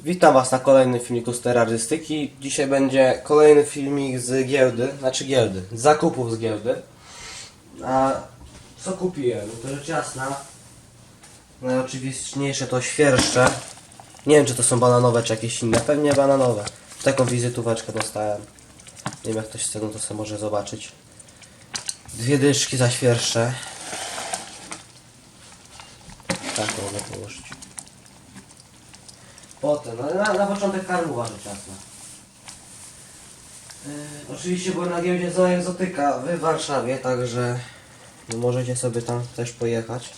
Witam Was na kolejnym filmiku z terrorystyki. Dzisiaj będzie kolejny filmik z giełdy, znaczy giełdy, z zakupów z giełdy. A co kupiłem? To rzecz jasna. Najoczywistniejsze to świerszcze. Nie wiem czy to są bananowe czy jakieś inne, pewnie bananowe. Taką wizytóweczkę dostałem. Nie wiem jak ktoś chce, no to sobie może zobaczyć. Dwie dyszki za świerszcze. Tak, to mogę położyć. Potem, no, na, na początek karmuła rzecz jasna. Yy, oczywiście byłem na giełdzie Zoe Egzotyka w Warszawie, także no, możecie sobie tam też pojechać.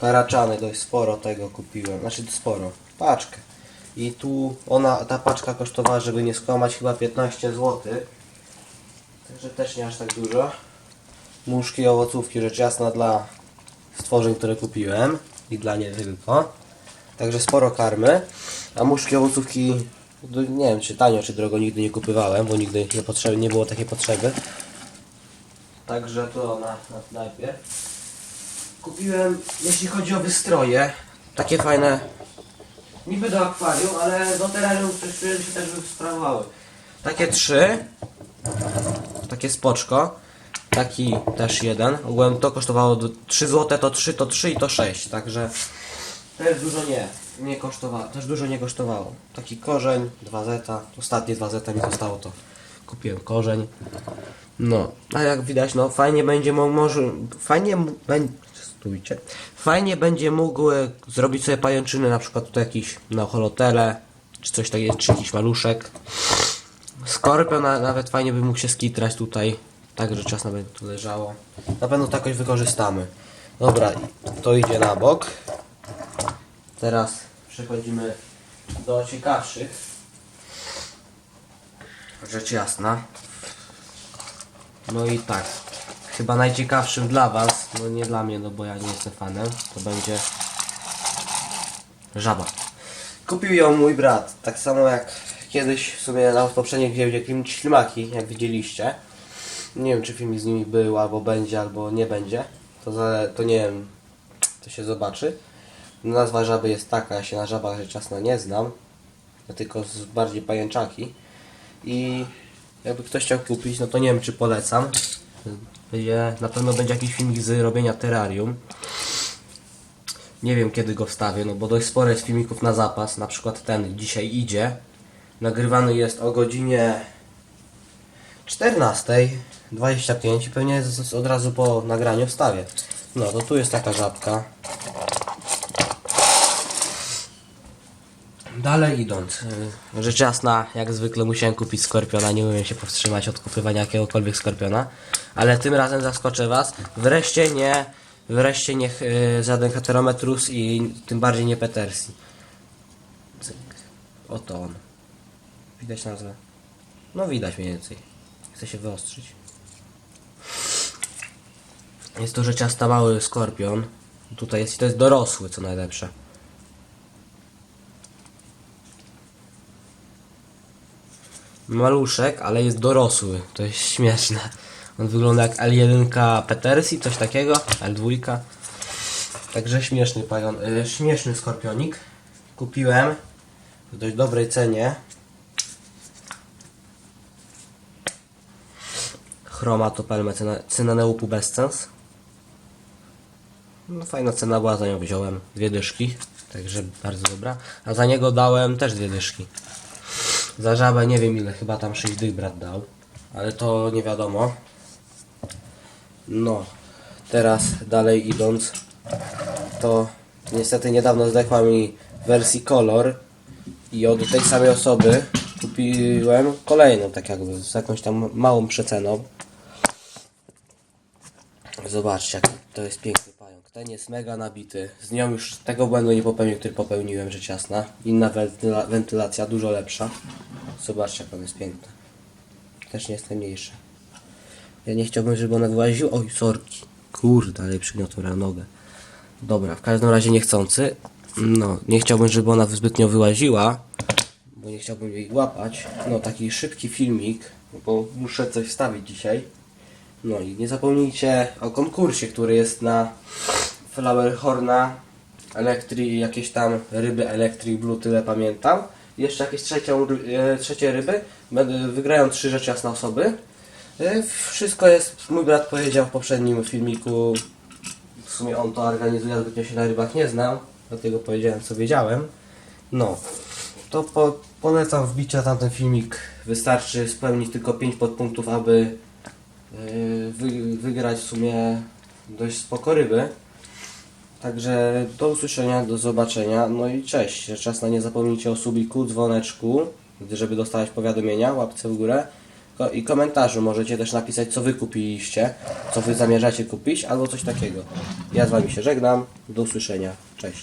Karaczany dość sporo tego kupiłem, znaczy sporo, paczkę. I tu ona, ta paczka kosztowała, żeby nie skłamać, chyba 15 zł. Także też nie aż tak dużo. Muszki owocówki, rzecz jasna dla stworzeń, które kupiłem i dla nie tylko. Także sporo karmy. A muszki owocówki, nie wiem czy tanio, czy drogo, nigdy nie kupywałem, bo nigdy nie, potrzeby, nie było takiej potrzeby. Także to na, na najpierw. Kupiłem, jeśli chodzi o wystroje, takie fajne, niby do akwarium, ale do coś czuję, się też by sprawowały. Takie trzy, takie spoczko, taki też jeden. Ogółem to kosztowało do- 3 zł, to 3, to 3 i to 6, także też dużo nie, nie kosztowało, też dużo nie kosztowało. Taki korzeń, 2 zeta, ostatnie 2 zeta mi zostało to. Kupiłem korzeń. No, a jak widać, no fajnie będzie mo- może, fajnie będzie, stójcie, fajnie będzie mógł e, zrobić sobie pajęczyny, na przykład tutaj jakiś na holotele, czy coś takiego, czy jakiś maluszek. Skorpion na, nawet fajnie by mógł się skitrać tutaj, tak że czas nawet tu leżało. Na pewno to jakoś wykorzystamy. Dobra, to idzie na bok. Teraz przechodzimy do ciekawszych. Rzecz jasna. No i tak. Chyba najciekawszym dla Was, no nie dla mnie, no bo ja nie jestem fanem, to będzie żaba. Kupił ją mój brat, tak samo jak kiedyś w sumie na poprzedniej Klim- Ślimaki, jak widzieliście. Nie wiem czy film z nimi był, albo będzie, albo nie będzie. To, za, to nie wiem, to się zobaczy. Nazwa żaby jest taka, ja się na żabach rzecz nie znam. Ja tylko z bardziej pajęczaki. I jakby ktoś chciał kupić, no to nie wiem czy polecam. Będzie, na pewno będzie jakiś filmik z robienia terrarium. Nie wiem kiedy go wstawię, no bo dość sporo jest filmików na zapas. Na przykład ten dzisiaj idzie. Nagrywany jest o godzinie 14.25 i pewnie od razu po nagraniu wstawię. No to tu jest taka żabka. Dalej idąc, y, rzecz jasna, jak zwykle musiałem kupić skorpiona, nie umiem się powstrzymać od kupywania jakiegokolwiek skorpiona, ale tym razem zaskoczę was, wreszcie nie, wreszcie nie y, żaden heterometrus i tym bardziej nie Petersi. Cyk. Oto on. Widać nazwę? No widać mniej więcej. Chcę się wyostrzyć. Jest to rzecz jasna mały skorpion. Tutaj jest i to jest dorosły, co najlepsze. Maluszek, ale jest dorosły. To jest śmieszne. On wygląda jak L1 Petersi, coś takiego, L2. Także śmieszny pajon, y, śmieszny skorpionik. Kupiłem w dość dobrej cenie. Chromatopelmę cena, cynaneu pubescens. No fajna cena była, za nią wziąłem dwie dyszki, także bardzo dobra. A za niego dałem też dwie dyszki. Za żabę nie wiem ile, chyba tam 6 dych brat dał, ale to nie wiadomo. No, teraz dalej idąc, to niestety niedawno zdechła mi wersji kolor i od tej samej osoby kupiłem kolejną, tak jakby z jakąś tam małą przeceną. Zobaczcie, jak to jest piękny. Ten jest mega nabity. Z nią już tego błędu nie popełnił, który popełniłem, rzecz jasna. Inna wentyla wentylacja, dużo lepsza. Zobaczcie, jak on jest piękny. Też nie jest najmniejszy. Ja nie chciałbym, żeby ona wyłaziła. Oj, sorki. Kurde, ale przygniotła nogę. Dobra, w każdym razie niechcący. No, nie chciałbym, żeby ona zbytnio wyłaziła, bo nie chciałbym jej łapać. No, taki szybki filmik, bo muszę coś wstawić dzisiaj. No i nie zapomnijcie o konkursie, który jest na Flower Horna Electric, jakieś tam ryby Electric Blue, tyle pamiętam. jeszcze jakieś trzecią, e, trzecie ryby. Wygrają trzy rzeczy jasne osoby. E, wszystko jest, mój brat powiedział w poprzednim filmiku, w sumie on to organizuje, zbytnio się na rybach nie znam, dlatego powiedziałem co wiedziałem. No, to po, polecam wbicie na tamten filmik. Wystarczy spełnić tylko 5 podpunktów, aby wy, wygrać w sumie dość spoko ryby. Także do usłyszenia, do zobaczenia. No i cześć. Czas na nie zapomnijcie o subiku, dzwoneczku, żeby dostawać powiadomienia, łapce w górę. I komentarzu możecie też napisać, co wy kupiliście, co wy zamierzacie kupić, albo coś takiego. Ja z wami się żegnam. Do usłyszenia. Cześć.